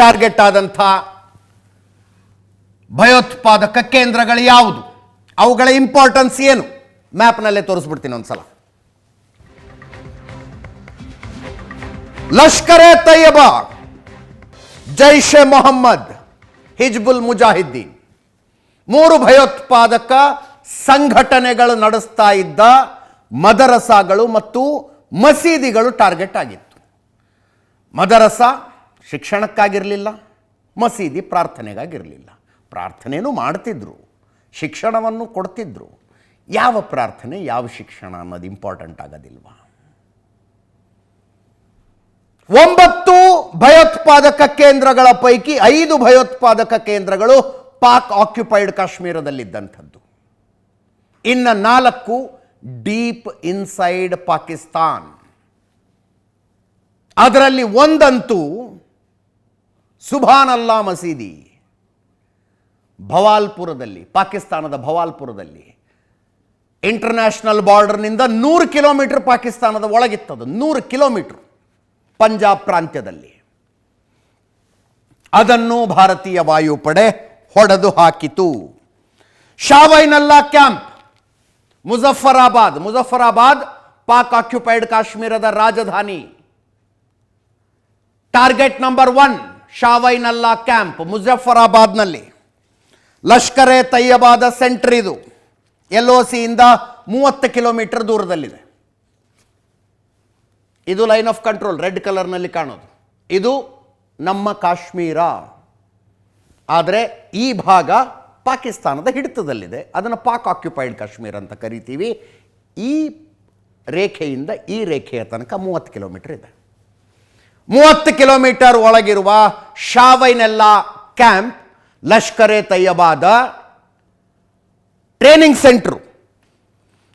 Target ಆದಂಥ ಭಯೋತ್ಪಾದಕ ಕೇಂದ್ರಗಳು ಯಾವುದು? ಅವುಗಳ ಇಂಪಾರ್ಟೆನ್ಸ್ ಏನು? ಮ್ಯಾಪ್ನಲ್ಲೇ ತೋರಿಸ್ಬಿಡ್ತೀನಿ ಒಂದ್ಸಲ. ಲಷ್ಕರ್ ತಯ್ಯಬಾ. ಜೈಷ್ ಎ ಮೊಹಮ್ಮದ್, ಹಿಜ್ಬುಲ್ ಮುಜಾಹಿದ್ದೀನ್. ಮೂರು ಭಯೋತ್ಪಾದಕ ಸಂಘಟನೆಗಳು ನಡೆಸ್ತಾ ಇದ್ದ ಮದರಸಾಗಳು ಮತ್ತು ಮಸೀದಿಗಳು ಟಾರ್ಗೆಟ್ ಆಗಿತ್ತು. ಮದರಸ ಶಿಕ್ಷಣಕ್ಕಾಗಿರಲಿಲ್ಲ, ಮಸೀದಿ ಪ್ರಾರ್ಥನೆಗಾಗಿರಲಿಲ್ಲ. ಪ್ರಾರ್ಥನೆಯೂ ಮಾಡ್ತಿದ್ರು, ಶಿಕ್ಷಣವನ್ನು ಕೊಡ್ತಿದ್ರು. ಯಾವ ಪ್ರಾರ್ಥನೆ, ಯಾವ ಶಿಕ್ಷಣ ಅನ್ನೋದು ಇಂಪಾರ್ಟೆಂಟ್ ಆಗೋದಿಲ್ವಾ? ಒಂಬತ್ತು ಭಯೋತ್ಪಾದಕ ಕೇಂದ್ರಗಳ ಪೈಕಿ ಐದು ಭಯೋತ್ಪಾದಕ ಕೇಂದ್ರಗಳು ಪಾಕ್ ಆಕ್ಯುಪೈಡ್ ಕಾಶ್ಮೀರದಲ್ಲಿದ್ದಂಥದ್ದು. ಇನ್ನು ನಾಲ್ಕು ಡೀಪ್ ಇನ್ಸೈಡ್ ಪಾಕಿಸ್ತಾನ್. ಅದರಲ್ಲಿ ಒಂದಂತೂ ಸುಭಾನಲ್ಲಾ ಮಸೀದಿ. ಭವಾಲ್ಪುರದಲ್ಲಿ, ಪಾಕಿಸ್ತಾನದ ಭವಾಲ್ಪುರದಲ್ಲಿ. ಇಂಟರ್ನ್ಯಾಷನಲ್ ಬಾರ್ಡರ್ನಿಂದ ನೂರು ಕಿಲೋಮೀಟರ್ ಪಾಕಿಸ್ತಾನದ ಒಳಗಿತ್ತದು. ನೂರು ಕಿಲೋಮೀಟರ್ ಪಂಜಾಬ್ ಪ್ರಾಂತ್ಯದಲ್ಲಿ. ಅದನ್ನು ಭಾರತೀಯ ವಾಯುಪಡೆ ಹೊಡೆದು ಹಾಕಿತು. ಶಾವೈನಲ್ಲಾ ಕ್ಯಾಂಪ್, ಮುಜಫರಾಬಾದ್ ಮುಜಫರಾಬಾದ್, ಪಾಕ್ ಆಕ್ಯುಪೈಡ್ ಕಾಶ್ಮೀರದ ರಾಜಧಾನಿ. Target number one Shawainalla camp, ಮುಜಫರಾಬಾದ್ನಲ್ಲಿ. Lashkar e ತಯ್ಯಬಾದ ಸೆಂಟರ್ ಇದು. ಎಲ್ ಒ ಸಿಯಿಂದ ಮೂವತ್ತು ಕಿಲೋಮೀಟರ್ ದೂರದಲ್ಲಿದೆ. ಇದು ಲೈನ್ ಆಫ್ ಕಂಟ್ರೋಲ್, ರೆಡ್ ಕಲರ್ನಲ್ಲಿ ಕಾಣೋದು. ಇದು ನಮ್ಮ ಕಾಶ್ಮೀರ. ಆದರೆ ಈ ಭಾಗ ಪಾಕಿಸ್ತಾನದ ಹಿಡಿತದಲ್ಲಿದೆ. ಅದನ್ನು ಪಾಕ್ ಆಕ್ಯುಪೈಡ್ ಕಾಶ್ಮೀರ ಅಂತ ಕರಿತೀವಿ. ಈ ರೇಖೆಯಿಂದ ಈ ರೇಖೆಯ ತನಕ ಮೂವತ್ತು ಕಿಲೋಮೀಟರ್ ಇದೆ. ಮೂವತ್ತು ಕಿಲೋಮೀಟರ್ ಒಳಗಿರುವ ಶಾವೈನೆಲ್ಲ ಕ್ಯಾಂಪ್ ಲಷ್ಕರೆ ತಯ್ಯಬಾದ ಟ್ರೈನಿಂಗ್ ಸೆಂಟ್ರು.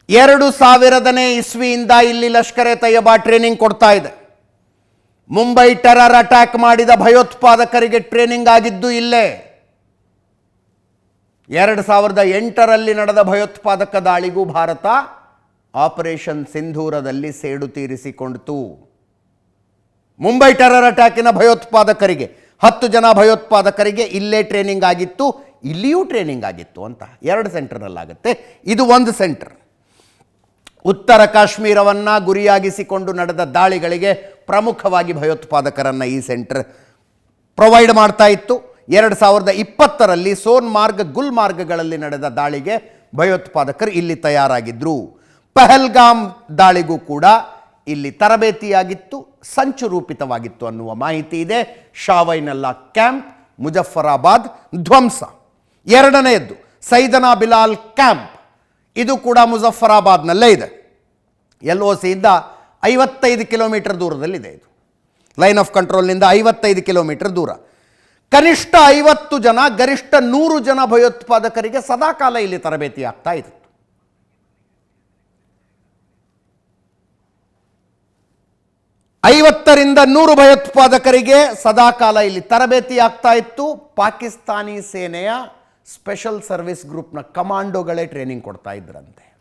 ಎರಡು ಸಾವಿರದನೇ ಇಸ್ವಿಯಿಂದ ಇಲ್ಲಿ ಲಷ್ಕರೆ ತಯ್ಯಬಾ ಟ್ರೈನಿಂಗ್ ಕೊಡ್ತಾ ಇದೆ. ಮುಂಬೈ ಟೆರರ್ ಅಟ್ಯಾಕ್ ಮಾಡಿದ ಭಯೋತ್ಪಾದಕರಿಗೆ ಟ್ರೈನಿಂಗ್ ಆಗಿದ್ದು ಇಲ್ಲೇ. ಎರಡು ಸಾವಿರದ ಎಂಟರಲ್ಲಿ ನಡೆದ ಭಯೋತ್ಪಾದಕ ದಾಳಿಗೂ ಭಾರತ ಆಪರೇಷನ್ ಸಿಂಧೂರದಲ್ಲಿ ಸೇಡು ತೀರಿಸಿಕೊಂಡಿತು. ಮುಂಬೈ ಟೆರರ್ ಅಟ್ಯಾಕಿನ ಭಯೋತ್ಪಾದಕರಿಗೆ, ಹತ್ತು ಜನ ಭಯೋತ್ಪಾದಕರಿಗೆ ಇಲ್ಲೇ ಟ್ರೈನಿಂಗ್ ಆಗಿತ್ತು, ಇಲ್ಲಿಯೂ ಟ್ರೈನಿಂಗ್ ಆಗಿತ್ತು ಅಂತ ಎರಡು ಸೆಂಟರ್ನಲ್ಲಾಗುತ್ತೆ. ಇದು ಒಂದು ಸೆಂಟರ್. ಉತ್ತರ ಕಾಶ್ಮೀರವನ್ನು ಗುರಿಯಾಗಿಸಿಕೊಂಡು ನಡೆದ ದಾಳಿಗಳಿಗೆ ಪ್ರಮುಖವಾಗಿ ಭಯೋತ್ಪಾದಕರನ್ನು ಈ ಸೆಂಟರ್ ಪ್ರೊವೈಡ್ ಮಾಡ್ತಾ ಇತ್ತು. ಎರಡು ಸಾವಿರದ ಇಪ್ಪತ್ತರಲ್ಲಿ ಸೋನ್ಮಾರ್ಗ್ ಗುಲ್ಮಾರ್ಗ್ಗಳಲ್ಲಿ ನಡೆದ ದಾಳಿಗೆ ಭಯೋತ್ಪಾದಕರು ಇಲ್ಲಿ ತಯಾರಾಗಿದ್ದರು ಪಹಲ್ಗಾಮ್ ದಾಳಿಗೂ ಕೂಡ ಇಲ್ಲಿ ತರಬೇತಿಯಾಗಿತ್ತು, ಸಂಚು ರೂಪಿತವಾಗಿತ್ತು ಅನ್ನುವ ಮಾಹಿತಿ ಇದೆ. ಶಾವೈನಲ್ಲ ಕ್ಯಾಂಪ್, ಮುಜಫರಾಬಾದ್, ಧ್ವಂಸ. ಎರಡನೆಯದ್ದು, ಸೈದನಾ ಬಿಲಾಲ್ ಕ್ಯಾಂಪ್. ಇದು ಕೂಡ ಮುಜಫರಾಬಾದ್ನಲ್ಲೇ ಇದೆ. ಎಲ್ ಒ ಸಿಯಿಂದ ಐವತ್ತೈದು ಕಿಲೋಮೀಟರ್ ದೂರದಲ್ಲಿದೆ ಇದು. ಲೈನ್ ಆಫ್ ಕಂಟ್ರೋಲ್ನಿಂದ ಐವತ್ತೈದು ಕಿಲೋಮೀಟರ್ ದೂರ. ಕನಿಷ್ಠ ಐವತ್ತು ಜನ, ಗರಿಷ್ಠ ನೂರು ಜನ ಭಯೋತ್ಪಾದಕರಿಗೆ ಸದಾಕಾಲ ಇಲ್ಲಿ ತರಬೇತಿ ಆಗ್ತಾ ಇತ್ತು ಐವತ್ತರಿಂದ ನೂರು ಭಯೋತ್ಪಾದಕರಿಗೆ ಸದಾಕಾಲ ಇಲ್ಲಿ ತರಬೇತಿ ಆಗ್ತಾ ಇತ್ತು. ಪಾಕಿಸ್ತಾನಿ ಸೇನೆಯ ಸ್ಪೆಷಲ್ ಸರ್ವಿಸ್ ಗ್ರೂಪ್ನ ಕಮಾಂಡೋಗಳೇ ಟ್ರೈನಿಂಗ್ ಕೊಡ್ತಾ ಇದ್ರಂತೆ.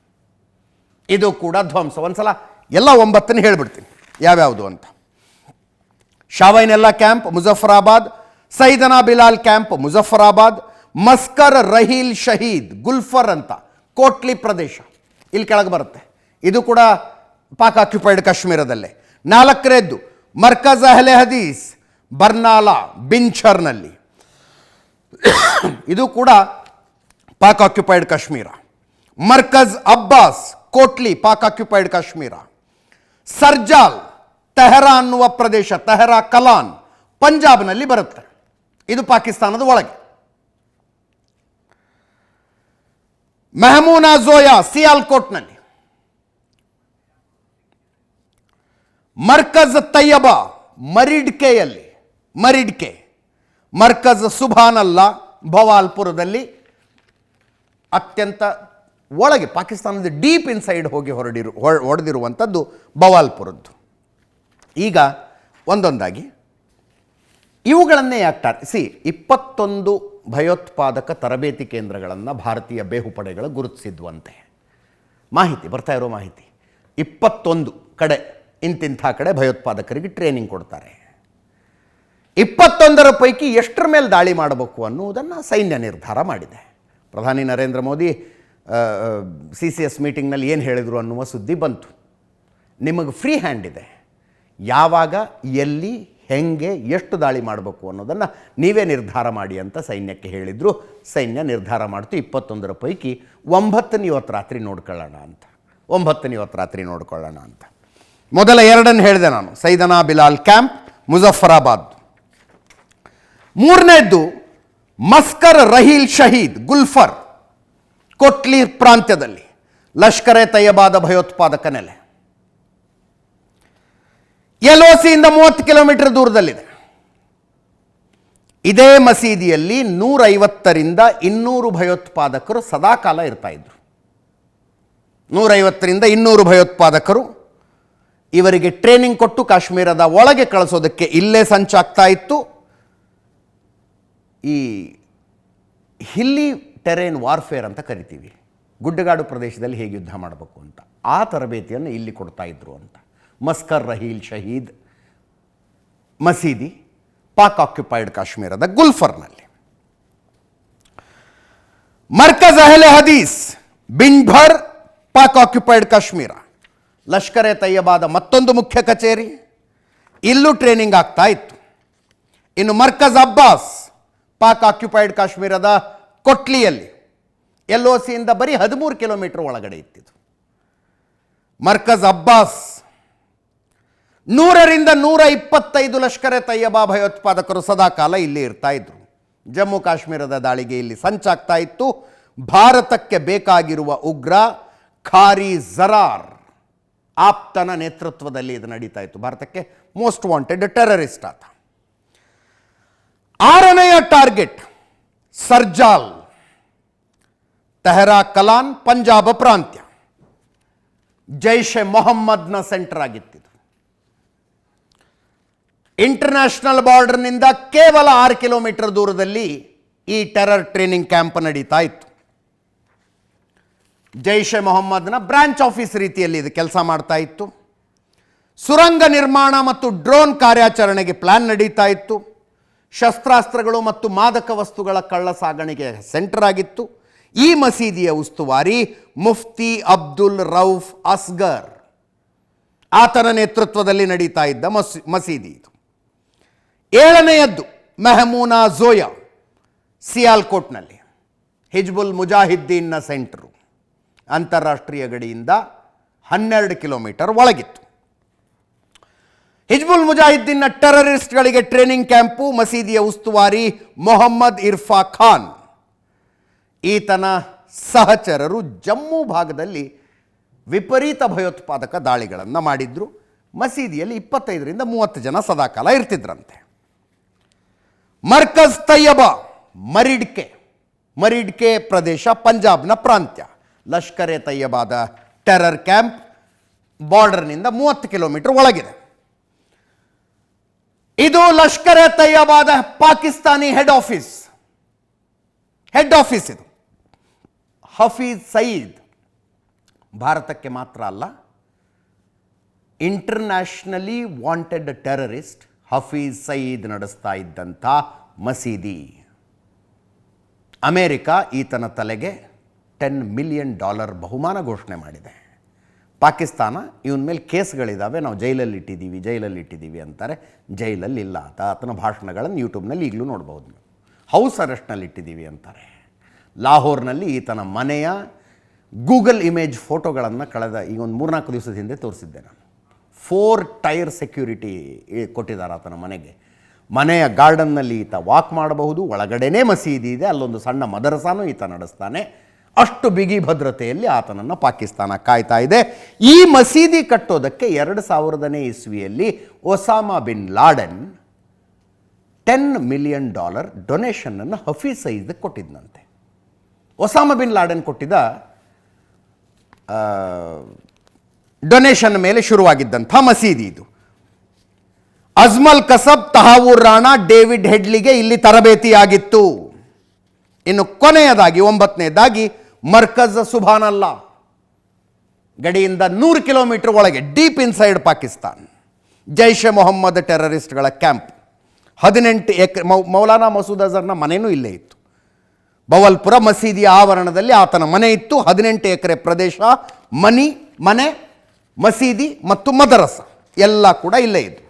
ಇದು ಕೂಡ ಧ್ವಂಸ. ಒಂದ್ಸಲ ಎಲ್ಲ ಒಂಬತ್ತನ್ನು ಹೇಳ್ಬಿಡ್ತೀನಿ. ಯಾವ್ಯಾವುದು ಅಂತ. ಶಾವೈನೆಲ್ಲ ಕ್ಯಾಂಪ್, ಮುಜಫರಾಬಾದ್, ಸೈದನಾ ಬಿಲಾಲ್ ಕ್ಯಾಂಪ್, ಮುಜಫರಾಬಾದ್, ಮಸ್ಕರ್ ರಹೀಲ್ ಶಹೀದ್, ಗುಲ್ಫರ್ ಅಂತ, ಕೋಟ್ಲಿ ಪ್ರದೇಶ. ಇಲ್ಲಿ ಕೆಳಗೆ ಬರುತ್ತೆ. ಇದು ಕೂಡ ಪಾಕ್ ಆಕ್ಯುಪೈಡ್ ಕಾಶ್ಮೀರದಲ್ಲೇ. ನಾಲ್ಕನೇದ್ದು ಮರ್ಕಜ್ ಅಹ್ಲೆ ಹದೀಸ್, ಬರ್ನಾಲಾ ಬಿಂಚರ್ನಲ್ಲಿ ಇದು ಕೂಡ ಪಾಕ್ ಆಕ್ಯುಪೈಡ್ ಕಾಶ್ಮೀರ. ಮರ್ಕಜ್ ಅಬ್ಬಾಸ್, ಕೋಟ್ಲಿ, ಪಾಕ್ ಆಕ್ಯುಪೈಡ್ ಕಾಶ್ಮೀರ. ಸರ್ಜಾಲ್, ತೆಹರಾ ಅನ್ನುವ ಪ್ರದೇಶ, ತೆಹರಾ ಕಲಾನ್, ಪಂಜಾಬ್ನಲ್ಲಿ ಬರುತ್ತೆ. ಇದು ಪಾಕಿಸ್ತಾನದ ಒಳಗೆ. ಮೆಹಮೂನಾ ಝೋಯಾ ಸಿಯಾಲ್ಕೋಟ್ನಲ್ಲಿ ಮರ್ಕಜ್ ತಯ್ಯಬ ಮರಿಡ್ಕೆಯಲ್ಲಿ, ಮರಿಡ್ಕೆ. ಮರ್ಕಜ್ ಸುಭಾನಲ್ಲ ಭವಾಲ್ಪುರದಲ್ಲಿ ಅತ್ಯಂತ ಒಳಗೆ ಪಾಕಿಸ್ತಾನದ ಡೀಪ್ ಇನ್ಸೈಡ್ ಹೋಗಿ ಹೊರಡಿರು ಹೊರ- ಹೊಡೆದಿರುವಂಥದ್ದು ಭವಾಲ್ಪುರದ್ದು. ಈಗ ಒಂದೊಂದಾಗಿ. ಇವುಗಳನ್ನೇ ಯಾಕೆ ಟಾರ್ ಸಿ ಇಪ್ಪತ್ತೊಂದು ಭಯೋತ್ಪಾದಕ ತರಬೇತಿ ಕೇಂದ್ರಗಳನ್ನು ಭಾರತೀಯ ಬೇಹುಪಡೆಗಳು ಗುರುತಿಸಿದ್ವಂತೆ. ಮಾಹಿತಿ, ಬರ್ತಾ ಇರೋ ಮಾಹಿತಿ. ಇಪ್ಪತ್ತೊಂದು ಕಡೆ. ಇಂತಿಂಥ ಕಡೆ ಭಯೋತ್ಪಾದಕರಿಗೆ ಟ್ರೈನಿಂಗ್ ಕೊಡ್ತಾರೆ. ಇಪ್ಪತ್ತೊಂದರ ಪೈಕಿ ಎಷ್ಟರ ಮೇಲೆ ದಾಳಿ ಮಾಡಬೇಕು ಅನ್ನುವುದನ್ನು ಸೈನ್ಯ ನಿರ್ಧಾರ ಮಾಡಿದೆ. ಪ್ರಧಾನಿ Narendra Modi C C S ಮೀಟಿಂಗ್ನಲ್ಲಿ ಏನು ಹೇಳಿದರು ಅನ್ನುವ ಸುದ್ದಿ ಬಂತು. ನಿಮಗೆ ಫ್ರೀ ಹ್ಯಾಂಡ್ ಇದೆ. ಯಾವಾಗ, ಎಲ್ಲಿ, ಹೆಂಗೆ, ಎಷ್ಟು ದಾಳಿ ಮಾಡಬೇಕು ಅನ್ನೋದನ್ನು ನೀವೇ ನಿರ್ಧಾರ ಮಾಡಿ ಅಂತ ಸೈನ್ಯಕ್ಕೆ ಹೇಳಿದರು. ಸೈನ್ಯ ನಿರ್ಧಾರ ಮಾಡ್ತು, ಇಪ್ಪತ್ತೊಂದರ ಪೈಕಿ ಒಂಬತ್ತನೇ ಇವತ್ತು ರಾತ್ರಿ ನೋಡ್ಕೊಳ್ಳೋಣ ಅಂತ. ಒಂಬತ್ತನೇ ಇವತ್ತು ರಾತ್ರಿ ನೋಡ್ಕೊಳ್ಳೋಣ ಅಂತ. ಮೊದಲ ಎರಡನ್ನು ಹೇಳಿದೆ ನಾನು. ಸೈದನಾ ಬಿಲಾಲ್ ಕ್ಯಾಂಪ್, ಮುಜಫರಾಬಾದ್. ಮೂರನೇದ್ದು, ಮಸ್ಕರ್ ರಹೀಲ್ ಶಹೀದ್, ಗುಲ್ಫರ್ ಕೊಟ್ಲಿ ಪ್ರಾಂತ್ಯದಲ್ಲಿ, ಲಷ್ಕರೆ ತಯ್ಯಬಾದ ಭಯೋತ್ಪಾದಕ ನೆಲೆ. ಎಲ್ ಒ ಸಿಯಿಂದ ಮೂವತ್ತು ಕಿಲೋಮೀಟರ್ ದೂರದಲ್ಲಿದೆ. ಇದೇ ಮಸೀದಿಯಲ್ಲಿ ನೂರೈವತ್ತರಿಂದ ಇನ್ನೂರು ಭಯೋತ್ಪಾದಕರು ಸದಾಕಾಲ ಇರ್ತಾ ಇದ್ರು. ನೂರೈವತ್ತರಿಂದ ಇನ್ನೂರು ಭಯೋತ್ಪಾದಕರು ಇವರಿಗೆ ಟ್ರೈನಿಂಗ್ ಕೊಟ್ಟು ಕಾಶ್ಮೀರದ ಒಳಗೆ ಕಳಿಸೋದಕ್ಕೆ ಇಲ್ಲೇ ಸಂಚಾಗ್ತಾ ಇತ್ತು. ಈ ಹಿಲ್ಲಿ ಟೆರೇನ್ ವಾರ್ಫೇರ್ ಅಂತ ಕರಿತೀವಿ. ಗುಡ್ಡಗಾಡು ಪ್ರದೇಶದಲ್ಲಿ ಹೇಗೆ ಯುದ್ಧ ಮಾಡಬೇಕು ಅಂತ. ಆ ತರಬೇತಿಯನ್ನು ಇಲ್ಲಿ ಕೊಡ್ತಾ ಇದ್ರು ಅಂತ. ಮಸ್ಕರ್ ರಹೀಲ್ ಶಹೀದ್ ಮಸೀದಿ, ಪಾಕ್ ಆಕ್ಯುಪೈಡ್ ಕಾಶ್ಮೀರದ ಗುಲ್ಫರ್ನಲ್ಲಿ. ಮರ್ಕಜ್ ಅಹಲೆ ಹದೀಸ್ ಬಿನ್ಭರ್ ಪಾಕ್ ಆಕ್ಯುಪೈಡ್ ಕಾಶ್ಮೀರ. ಲಷ್ಕರ್ ಎ ತಯ್ಯಬಾದ ಮತ್ತೊಂದು ಮುಖ್ಯ ಕಚೇರಿ. ಇಲ್ಲೂ ಟ್ರೈನಿಂಗ್ ಆಗ್ತಾ ಇತ್ತು. ಇನ್ನು ಮರ್ಕಜ್ ಅಬ್ಬಾಸ್, ಪಾಕ್ ಆಕ್ಯುಪೈಡ್ ಕಾಶ್ಮೀರದ ಕೊಟ್ಲಿಯಲ್ಲಿ ಎಲ್ ಒ ಸಿಯಿಂದ ಬರೀ ಹದಿಮೂರು ಕಿಲೋಮೀಟರ್ ಒಳಗಡೆ ಇತ್ತಿದ್ದು ಮರ್ಕಜ್ ಅಬ್ಬಾಸ್, ನೂರರಿಂದ ನೂರ ಇಪ್ಪತ್ತೈದು ಲಷ್ಕರ್ ಎ ತಯ್ಯಬಾ ಭಯೋತ್ಪಾದಕರು ಸದಾಕಾಲ ಇಲ್ಲಿ ಇರ್ತಾ ಇದ್ರು. ಜಮ್ಮು ಕಾಶ್ಮೀರದ ದಾಳಿಗೆ ಇಲ್ಲಿ ಸಂಚಾಗ್ತಾ ಇತ್ತು. ಭಾರತಕ್ಕೆ ಬೇಕಾಗಿರುವ ಉಗ್ರ ಖಾರಿ ಜರಾರ್. ಆಪ್ತನ ನೇತೃತ್ವದಲ್ಲಿ ಇದು ನಡೀತಾ ಇತ್ತು. ಭಾರತಕ್ಕೆ ಮೋಸ್ಟ್ ವಾಂಟೆಡ್ ಟೆರರಿಸ್ಟ್ ಆತ. ಆರನೆಯ ಟಾರ್ಗೆಟ್ ಸರ್ಜಾಲ್. ತೆಹರಾ ಕಲಾನ್, ಪಂಜಾಬ ಪ್ರಾಂತ್ಯ. ಜೈಷ್ ಎ ಮೊಹಮ್ಮದ್ನ ಸೆಂಟರ್ ಆಗಿತ್ತಿದು ಇಂಟರ್ನ್ಯಾಷನಲ್ ಬಾರ್ಡರ್ನಿಂದ ಕೇವಲ ಆರು ಕಿಲೋಮೀಟರ್ ದೂರದಲ್ಲಿ ಈ ಟೆರರ್ ಟ್ರೈನಿಂಗ್ ಕ್ಯಾಂಪ್ ನಡೀತಾ ಇತ್ತು. ಜೈಷ್ ಮೊಹಮ್ಮದ್ನ ಬ್ರಾಂಚ್ ಆಫೀಸ್ ರೀತಿಯಲ್ಲಿ ಇದು ಕೆಲಸ ಮಾಡ್ತಾ ಇತ್ತು. ಸುರಂಗ ನಿರ್ಮಾಣ ಮತ್ತು ಡ್ರೋನ್ ಕಾರ್ಯಾಚರಣೆಗೆ ಪ್ಲಾನ್ ನಡೀತಾ ಇತ್ತು. ಶಸ್ತ್ರಾಸ್ತ್ರಗಳು ಮತ್ತು ಮಾದಕ ವಸ್ತುಗಳ ಕಳ್ಳ ಸಾಗಣೆಗೆ ಸೆಂಟರ್ ಆಗಿತ್ತು. ಈ ಮಸೀದಿಯ ಉಸ್ತುವಾರಿ ಮುಫ್ತಿ ಅಬ್ದುಲ್ ರೌಫ್ ಅಸ್ಗರ್. ಆತನ ನೇತೃತ್ವದಲ್ಲಿ ನಡೀತಾ ಇದ್ದ ಮಸೀ, ಮಸೀದಿ ಇದು. ಏಳನೆಯದ್ದು ಮೆಹಮೂನಾ ಝೋಯಾ ಸಿಯಾಲ್ಕೋಟ್ನಲ್ಲಿ, ಹಿಜ್ಬುಲ್ ಮುಜಾಹಿದ್ದೀನ್ನ ಸೆಂಟ್ರು ಅಂತಾರಾಷ್ಟ್ರೀಯ ಗಡಿಯಿಂದ ಹನ್ನೆರಡು ಕಿಲೋಮೀಟರ್ ಒಳಗಿತ್ತು. ಹಿಜ್ಬುಲ್ ಮುಜಾಹಿದ್ದೀನ್ನ ಟೆರರಿಸ್ಟ್ಗಳಿಗೆ ಟ್ರೈನಿಂಗ್ ಕ್ಯಾಂಪು ಮಸೀದಿಯ ಉಸ್ತುವಾರಿ ಮೊಹಮ್ಮದ್ ಇರ್ಫಾ ಖಾನ್. ಈತನ ಸಹಚರರು ಜಮ್ಮು ಭಾಗದಲ್ಲಿ ವಿಪರೀತ ಭಯೋತ್ಪಾದಕ ದಾಳಿಗಳನ್ನು ಮಾಡಿದ್ರು. ಮಸೀದಿಯಲ್ಲಿ ಇಪ್ಪತ್ತೈದರಿಂದ ಮೂವತ್ತು ಜನ ಸದಾಕಾಲ ಇರ್ತಿದ್ರಂತೆ. ಮರ್ಕಜ್ ತಯ್ಯಬ, ಮರಿಡ್ಕೆ ಮರಿಡ್ಕೆ ಪ್ರದೇಶ ಪಂಜಾಬ್ನ ಪ್ರಾಂತ್ಯ. ಲಷ್ಕರ್ ಎ ತಯ್ಯಬಾದ ಟೆರರ್ ಕ್ಯಾಂಪ್ ಬಾರ್ಡರ್ನಿಂದ ಮೂವತ್ತು ಕಿಲೋಮೀಟರ್ ಒಳಗಿದೆ. ಇದು Lashkar e ತಯ್ಯಬಾದ Pakistani head office. Head office ಇದು. ಹಫೀಜ್ ಸಯೀದ್ ಭಾರತಕ್ಕೆ ಮಾತ್ರ ಅಲ್ಲ, internationally wanted terrorist Hafiz Saeed ನಡೆಸ್ತಾ ಇದ್ದಂಥ ಮಸೀದಿ. ಅಮೇರಿಕ ಈತನ ತಲೆಗೆ ಟೆನ್ ಮಿಲಿಯನ್ ಡಾಲರ್ ಬಹುಮಾನ ಘೋಷಣೆ ಮಾಡಿದೆ. ಪಾಕಿಸ್ತಾನ, ಇವನ ಮೇಲೆ ಕೇಸ್ಗಳಿದ್ದಾವೆ ನಾವು ಜೈಲಲ್ಲಿ ಇಟ್ಟಿದ್ದೀವಿ ಜೈಲಲ್ಲಿ ಇಟ್ಟಿದ್ದೀವಿ ಅಂತಾರೆ. ಜೈಲಲ್ಲಿ ಇಲ್ಲ ಆತ ಆತನ ಭಾಷಣಗಳನ್ನು ಯೂಟ್ಯೂಬ್ನಲ್ಲಿ ಈಗಲೂ ನೋಡ್ಬೋದು ಹೌಸ್ ಅರೆಸ್ಟ್ನಲ್ಲಿ ಇಟ್ಟಿದ್ದೀವಿ ಅಂತಾರೆ. ಲಾಹೋರ್ನಲ್ಲಿ ಈತನ ಮನೆಯ ಗೂಗಲ್ ಇಮೇಜ್ ಫೋಟೋಗಳನ್ನು ಕಳೆದ ಈಗ ಒಂದು ಮೂರ್ನಾಲ್ಕು ದಿವಸದ ಹಿಂದೆ ತೋರಿಸಿದ್ದೆ ನಾನು. ಫೋರ್ ಟೈರ್ ಸೆಕ್ಯೂರಿಟಿ ಕೊಟ್ಟಿದ್ದಾರೆ ಆತನ ಮನೆಗೆ. ಮನೆಯ ಗಾರ್ಡನ್ನಲ್ಲಿ ಈತ ವಾಕ್ ಮಾಡಬಹುದು, ಒಳಗಡೆನೇ ಮಸೀದಿ ಇದೆ, ಅಲ್ಲೊಂದು ಸಣ್ಣ ಮದರಸಾನೂ ಈತ ನಡೆಸ್ತಾನೆ. ಅಷ್ಟು ಬಿಗಿ ಭದ್ರತೆಯಲ್ಲಿ ಆತನನ್ನು ಪಾಕಿಸ್ತಾನ ಕಾಯ್ತಾ ಇದೆ. ಈ ಮಸೀದಿ ಕಟ್ಟೋದಕ್ಕೆ ಎರಡು ಸಾವಿರದನೇ ಇಸ್ವಿಯಲ್ಲಿ Osama bin Laden ten million dollar ಡೊನೇಷನನ್ನು Hafiz Saeed ಕೊಟ್ಟಿದ್ದಂತೆ ಒಸಾಮಾ ಬಿನ್ ಲಾಡೆನ್ ಕೊಟ್ಟಿದ್ದ ಡೊನೇಷನ್ ಮೇಲೆ ಶುರುವಾಗಿದ್ದಂಥ ಮಸೀದಿ ಇದು. ಅಜ್ಮಲ್ ಕಸಬ್, ತಹಾವೂರ್ ರಾಣಾ, ಡೇವಿಡ್ ಹೆಡ್ಲಿಗೆ ಇಲ್ಲಿ ತರಬೇತಿಯಾಗಿತ್ತು. ಇನ್ನು ಕೊನೆಯದಾಗಿ, ಒಂಬತ್ತನೇದಾಗಿ ಮರ್ಕಜ್ ಸುಭಾನಲ್ಲಾ. ಗಡಿಯಿಂದ ನೂರು ಕಿಲೋಮೀಟರ್ ಒಳಗೆ, ಡೀಪ್ ಇನ್ಸೈಡ್ ಪಾಕಿಸ್ತಾನ್. ಜೈಷ್ ಮೊಹಮ್ಮದ್ ಟೆರರಿಸ್ಟ್ಗಳ ಕ್ಯಾಂಪ್. ಹದಿನೆಂಟು ಎಕರೆ, ಮೌ, ಮೌಲಾನಾ ಮಸೂದ್ ಅಜರ್ನ ಮನೆಯೂ ಇಲ್ಲೇ ಇತ್ತು. ಬವಲ್ಪುರ ಮಸೀದಿಯ ಆವರಣದಲ್ಲಿ ಆತನ ಮನೆ ಇತ್ತು. ಹದಿನೆಂಟು ಎಕರೆ ಪ್ರದೇಶ, ಮನಿ, ಮನೆ, ಮಸೀದಿ ಮತ್ತು ಮದರಸ, ಎಲ್ಲ ಕೂಡ ಇಲ್ಲೇ ಇತ್ತು